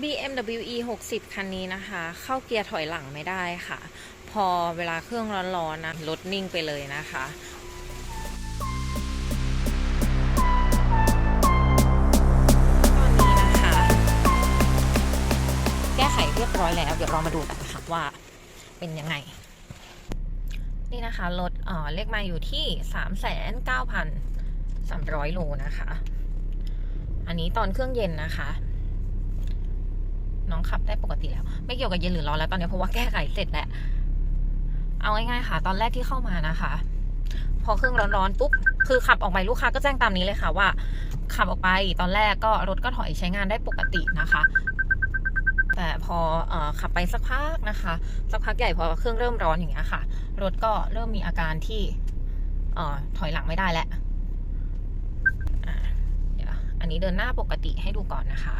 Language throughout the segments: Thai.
BMW E 60 คันนี้นะคะ เข้าเกียร์ถอยหลังไม่ได้ค่ะ พอเวลาเครื่องร้อนๆนะรถนิ่งไปเลยนะคะตอนนี้นะคะแก้ไขเรียบร้อยแล้ว เดี๋ยวเรามาดูกันนะคะว่าเป็นยังไง นี่นะคะรถเอ่อเลขมาอยู่ที่39,300โลนะคะ อันนี้ตอนเครื่องเย็นนะคะ น้องขับได้ปกติแล้ว ไม่เกี่ยวกับเย็นหรือร้อนแล้วตอนนี้เพราะว่าแก้ไขเสร็จแล้ว เอาง่ายๆค่ะ ตอนแรกที่เข้ามานะคะ พอเครื่องร้อนๆปุ๊บคือขับออกไปลูกค้าก็แจ้งตามนี้เลยค่ะว่า ขับออกไปตอนแรกก็รถก็ถอยใช้งานได้ปกตินะคะ แต่พออขับไปสักพักนะคะ สักพักใหญ่พอเครื่องเริ่มร้อนอย่างเงี้ยค่ะ รถก็เริ่มมีอาการที่ออถอยหลังไม่ได้แล้วอันนี้เดินหน้าปกติให้ดูก่อนนะคะ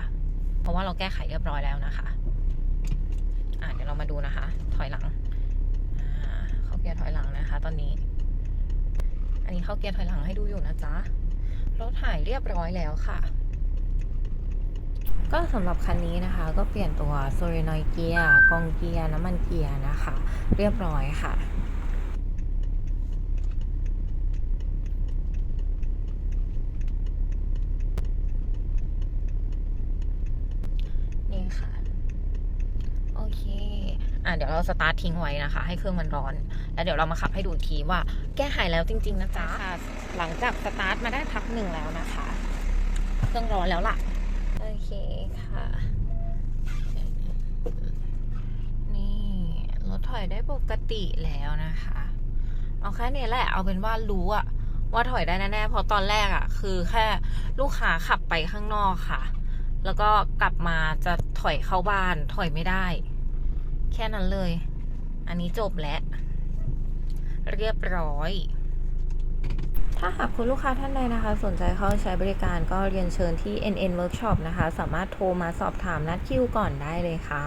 เพราะว่าเราแก้ไขเรียบร้อยแล้วนะคะอ่าเดี๋ยวเรามาดูนะคะ ถอยหลังเข้าเกียร์ถอยหลังนะคะ ตอนนี้ อันนี้เข้าเกียร์ถอยหลังให้ดูอยู่นะจ๊ะรถหายเรียบร้อยแล้วค่ะ ก็สำหรับคันนี้นะคะ ก็เปลี่ยนตัวโซลินอยเกียร์กองเกียร์น้ำมันเกียร์นะคะ เรียบร้อยค่ะ นี่ ค่ะ โอเค อะเดี๋ยวเราสตาร์ททิ้งไว้นะคะ ให้เครื่องมันร้อน แล้วเดี๋ยวเรามาขับให้ดูอีกทีว่า แก้หายแล้วจริง ๆ นะจ๊ะค่ะหลังจากสตาร์ทมาได้พักหนึ่งแล้วนะคะ เครื่องร้อนแล้วล่ะ โอเคค่ะนี่รถถอยได้ปกติแล้วนะคะ เอาแค่นี้แหละ เอาเป็นว่ารู้อะว่าถอยได้แน่ๆเพราะตอนแรกอะคือแค่ลูกค้าขับไปข้างนอกค่ะ แล้วก็กลับมาจะถอยเข้าบ้านถอยไม่ได้ แค่นั้นเลย อันนี้จบแล้ว เรียบร้อย ถ้าหากคุณลูกค้าท่านใดนะคะ สนใจเข้าใช้บริการก็เรียนเชิญที่ NN Workshop นะคะ สามารถโทรมาสอบถามนัดคิวก่อนได้เลยค่ะ